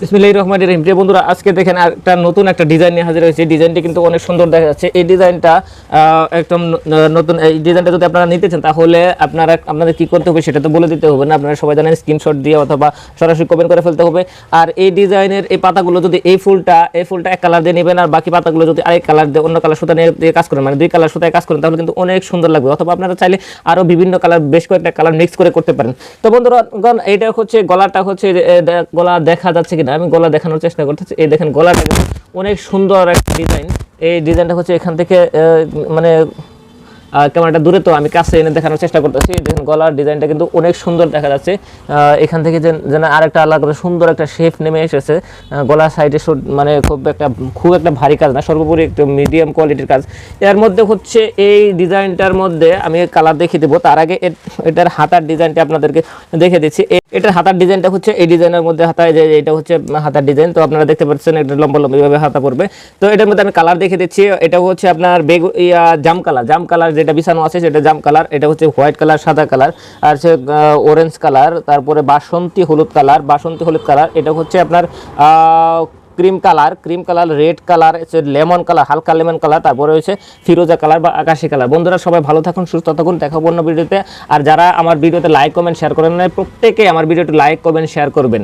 বিসমিল্লাহির রহমানির রহিম। প্রিয় বন্ধুরা, আজকে দেখেন একটা নতুন একটা ডিজাইন নিয়ে হাজির হয়েছে। ডিজাইনটি কিন্তু অনেক সুন্দর দেখা যাচ্ছে এই ডিজাইনটা একদম নতুন, এই ডিজাইনটা যদি আপনারা নিতে চান, তাহলে আপনারা, আপনাদের কি করতে হবে সেটা তো বলে দিতে হবে না। আপনারা সবাই জানেন স্ক্রিনশট দিয়ে অথবা সরাসরি কমেন্ট করে ফেলতে হবে। আর এই ডিজাইনের এই পাতাগুলো যদি এই ফুলটা এই ফুলটা এক কালার দিয়ে নেবেন আর বাকি পাতাগুলো যদি আরেক কালার দিয়ে, অন্য কালার সুতা নিয়ে কাজ করেন মানে দুই কালার সুতায় কাজ করেন, তাহলে কিন্তু অনেক সুন্দর লাগবে। অথবা আপনারা চাইলে আরও বিভিন্ন কালার বেশ কয়েকটা কালার মিক্স করে করতে পারেন। তো বন্ধুরা এটা হচ্ছে, গলাটা হচ্ছে গলা দেখা যাচ্ছে কিনা? আমি গলা দেখানোর চেষ্টা করতেছি। এই দেখেন, গলাটা কিন্তু অনেক সুন্দর একটা ডিজাইন এই ডিজাইনটা হচ্ছে এখান থেকে মানে ক্যামেরাটা দূরে তো, আমি কাছে এনে দেখানোর চেষ্টা করতেছি। দেখেন, গলার ডিজাইনটা কিন্তু অনেক সুন্দর দেখা যাচ্ছে। এখান থেকে যেন যেন আরেকটা আলাদা করে সুন্দর একটা শেপ নেমে এসেছে। গলার সাইডে মানে খুব একটা খুব একটা ভারী কাজ না, সর্বোপরি একটু মিডিয়াম কোয়ালিটির কাজ। এর মধ্যে হচ্ছে এই ডিজাইনটার মধ্যে আমি কালার দেখিয়ে দেবো। তার আগে এটার হাতার ডিজাইনটা আপনাদেরকে দেখে দিচ্ছি। এটার হাতার ডিজাইনটা হচ্ছে, এই ডিজাইনের মধ্যে হাতায় যে এটা হচ্ছে হাতার ডিজাইন। তো আপনারা দেখতে পাচ্ছেন, এটা লম্বা লম্বা এইভাবে হাতা পড়বে। তো এটার মধ্যে আমি কালার দেখে দিচ্ছি। এটা হচ্ছে আপনার বেগু, ইয়া, জাম কালার। জাম কালার যেটা বিছানো আছে, সেটা জাম কালার। এটা হচ্ছে হোয়াইট কালার, সাদা কালার। আর হচ্ছে অরেঞ্জ কালার। তারপরে বাসন্তী হলুদ কালার, বাসন্তী হলুদ কালার। এটা হচ্ছে আপনার cream colour cream colour, red colour lemon colour, হালকা লেমন কালার, তারপরে রয়েছে ফিরোজা কালার বা আকাশি কালার। বন্ধুরা, সবাই ভালো থাকুন, সুস্থ থাকুন, দেখাবো অন্য ভিডিওতে। আর যারা আমার ভিডিওতে লাইক কমেন্ট শেয়ার করেন না প্রত্যেকে আমার ভিডিওটি লাইক কমেন্ট শেয়ার করবেন।